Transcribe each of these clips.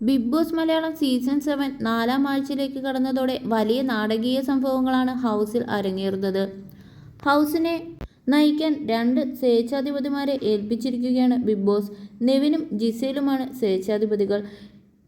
Big Boss Malayalam season seven നാലാം ആഴ്ചയിലേക്ക് കടന്നതോടെ വലിയ നാടകീയ സംഭവങ്ങളാണ് ഹൗസിൽ അരങ്ങേറുന്നത്. ഹൗസിനെ നയിക്കാൻ രണ്ട് സ്വേച്ഛാധിപതിമാരെ ഏൽപ്പിച്ചിരിക്കുകയാണ് ബിഗ് ബോസ്. നെവിനും ജിസയിലുമാണ് സ്വേച്ഛാധിപതികൾ.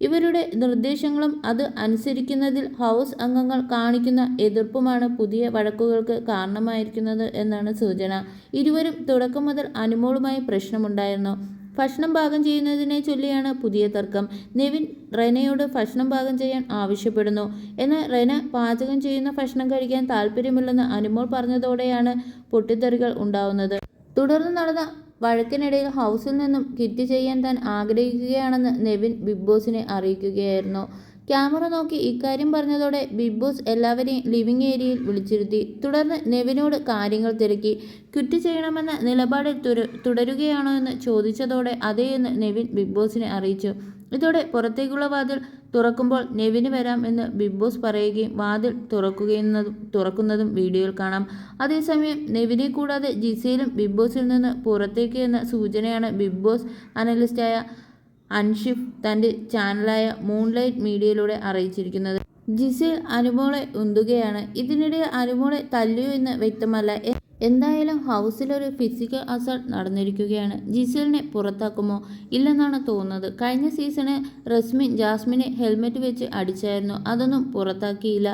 ഇവരുടെ നിർദ്ദേശങ്ങളും അത് അനുസരിക്കുന്നതിൽ ഹൗസ് അംഗങ്ങൾ കാണിക്കുന്ന എതിർപ്പുമാണ് പുതിയ വഴക്കുകൾക്ക് കാരണമായിരിക്കുന്നത് എന്നാണ് സൂചന. ഇരുവരും തുടക്കം മുതൽ അനുമോളുമായി പ്രശ്നമുണ്ടായിരുന്നു. ഭക്ഷണം പാകം ചെയ്യുന്നതിനെ ചൊല്ലിയാണ് പുതിയ തർക്കം. നെവിൻ റെനയോട് ഭക്ഷണം പാകം ചെയ്യാൻ ആവശ്യപ്പെടുന്നു. എന്നാൽ റെന പാചകം ചെയ്യുന്ന ഭക്ഷണം കഴിക്കാൻ താല്പര്യമില്ലെന്ന് അനുമോൾ പറഞ്ഞതോടെയാണ് പൊട്ടിത്തെറികൾ ഉണ്ടാവുന്നത്. തുടർന്ന് നടന്ന വഴക്കിനിടയിൽ ഹൗസിൽ നിന്നും കിറ്റ് ചെയ്യാൻ താൻ ആഗ്രഹിക്കുകയാണെന്ന് നെവിൻ ബിഗ് ബോസിനെ അറിയിക്കുകയായിരുന്നു. ക്യാമറ നോക്കി ഇക്കാര്യം പറഞ്ഞതോടെ ബിഗ് ബോസ് എല്ലാവരെയും ലിവിംഗ് ഏരിയയിൽ വിളിച്ചിരുത്തി. തുടർന്ന് നെവിനോട് കാര്യങ്ങൾ തിരക്കി. ക്വിറ്റ് ചെയ്യണമെന്ന നിലപാടിൽ തുട തുടരുകയാണോ എന്ന് ചോദിച്ചതോടെ അതേ എന്ന് നെവിൻ ബിഗ് ബോസിനെ അറിയിച്ചു. ഇതോടെ പുറത്തേക്കുള്ള വാതിൽ തുറക്കുമ്പോൾ നെവിന് വരാം എന്ന് ബിഗ് ബോസ് പറയുകയും വാതിൽ തുറക്കുകയും തുറക്കുന്നതും വീഡിയോയിൽ കാണാം. അതേസമയം നെവിനെ കൂടാതെ ജിസയിലും ബിഗ് ബോസിൽ നിന്ന് പുറത്തേക്ക് എന്ന സൂചനയാണ് ബിഗ് ബോസ് അനലിസ്റ്റായ അൻഷിഫ് തന്റെ ചാനലായ മൂൺലൈറ്റ് മീഡിയയിലൂടെ അറിയിച്ചിരിക്കുന്നത്. ജിസിൽ അനുമോളെ ഉന്തുകയാണ്. ഇതിനിടെ അനുമോളെ തല്ലിയോ എന്ന് വ്യക്തമല്ല. എന്തായാലും ഹൗസിലൊരു ഫിസിക്കൽ അസൾട്ട് നടന്നിരിക്കുകയാണ്. ജിസലിനെ പുറത്താക്കുമോ ഇല്ലെന്നാണ് തോന്നുന്നത്. കഴിഞ്ഞ സീസണ് റസ്മിൻ ജാസ്മിനെ ഹെൽമെറ്റ് വെച്ച് അടിച്ചായിരുന്നു. അതൊന്നും പുറത്താക്കിയില്ല.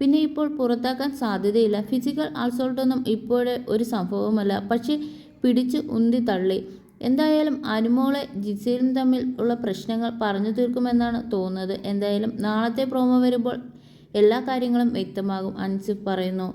പിന്നെ ഇപ്പോൾ പുറത്താക്കാൻ സാധ്യതയില്ല. ഫിസിക്കൽ അസോൾട്ടൊന്നും ഇപ്പോഴേ ഒരു സംഭവമല്ല. പക്ഷേ പിടിച്ച് ഉന്തി തള്ളി. എന്തായാലും അനുമോളെ ജിസയിലും തമ്മിൽ ഉള്ള പ്രശ്നങ്ങൾ പറഞ്ഞു തീർക്കുമെന്നാണ് തോന്നുന്നത്. എന്തായാലും നാളത്തെ പ്രോമോ വരുമ്പോൾ എല്ലാ കാര്യങ്ങളും വ്യക്തമാകും അൻസിഫ് പറയുന്നു.